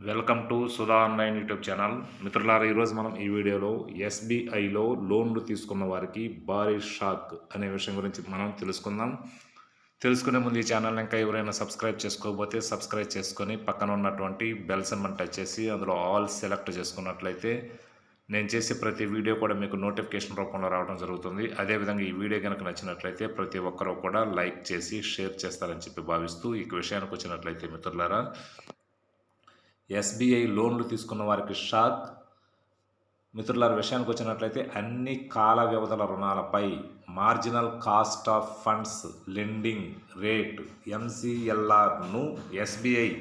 Welcome to Sudha online YouTube channel. మిత్రులారా ఈరోజు మనం ఈ వీడియోలో ఎస్బీఐలో లోన్లు తీసుకున్న వారికి భారీ షాక్ అనే విషయం గురించి మనం తెలుసుకుందాం. తెలుసుకునే ముందు ఈ ఛానల్ ఇంకా ఎవరైనా సబ్స్క్రైబ్ చేసుకోకపోతే సబ్స్క్రైబ్ చేసుకొని పక్కన ఉన్నటువంటి బెల్ సింబల్ టచ్ చేసి అందులో ఆల్ సెలెక్ట్ చేసుకున్నట్లయితే నేను చేసే ప్రతి వీడియో కూడా మీకు నోటిఫికేషన్ రూపంలో రావడం జరుగుతుంది. అదేవిధంగా ఈ వీడియో కనుక నచ్చినట్లయితే ప్రతి ఒక్కరూ కూడా లైక్ చేసి షేర్ చేస్తారని చెప్పి భావిస్తూ ఈ విషయానికి వచ్చినట్లయితే మిత్రులారా ఎస్బీఐ లోన్లు తీసుకున్న వారికి షాక్. మిత్రుల విషయానికి వచ్చినట్లయితే అన్ని కాల వ్యవధుల రుణాలపై marginal cost of funds lending rate ఎంసీఎల్ఆర్ను SBI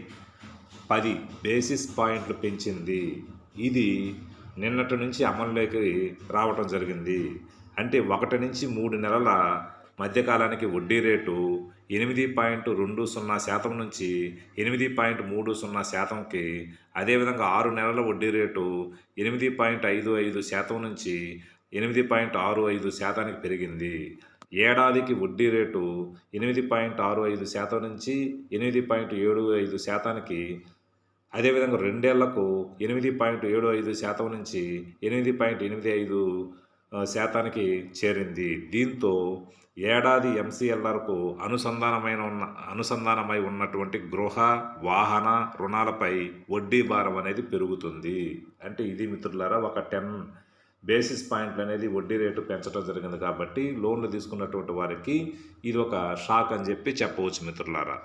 పది బేసిస్ పాయింట్లు పెంచింది. ఇది నిన్నటి నుంచి అమల్లోకి రావటం జరిగింది. అంటే ఒకటి నుంచి మూడు నెలల మధ్యకాలానికి వడ్డీ రేటు ఎనిమిది పాయింట్ రెండు సున్నా శాతం నుంచి ఎనిమిది పాయింట్ మూడు సున్నా శాతంకి అదేవిధంగా ఆరు నెలల వడ్డీ రేటు ఎనిమిది పాయింట్ ఐదు ఐదు శాతం నుంచి ఎనిమిది పాయింట్ ఆరు ఐదు శాతానికి పెరిగింది. ఏడాదికి వడ్డీ రేటు ఎనిమిది పాయింట్ ఆరు ఐదు శాతం నుంచి ఎనిమిది పాయింట్ ఏడు ఐదు శాతానికి అదేవిధంగా రెండేళ్ళకు ఎనిమిది పాయింట్ ఏడు ఐదు శాతం నుంచి ఎనిమిది పాయింట్ ఎనిమిది ఐదు శాతానికి చేరింది. దీంతో ఏడాది ఎంసీఎల్ఆర్కు అనుసంధానమైన ఉన్న అనుసంధానమై ఉన్నటువంటి గృహ వాహన రుణాలపై వడ్డీ భారం అనేది పెరుగుతుంది. అంటే ఇది మిత్రులారా ఒక టెన్ బేసిస్ పాయింట్లు అనేది వడ్డీ రేటు పెంచడం జరిగింది కాబట్టి లోన్లు తీసుకున్నటువంటి వారికి ఇది ఒక షాక్ అని చెప్పి చెప్పవచ్చు మిత్రులారా.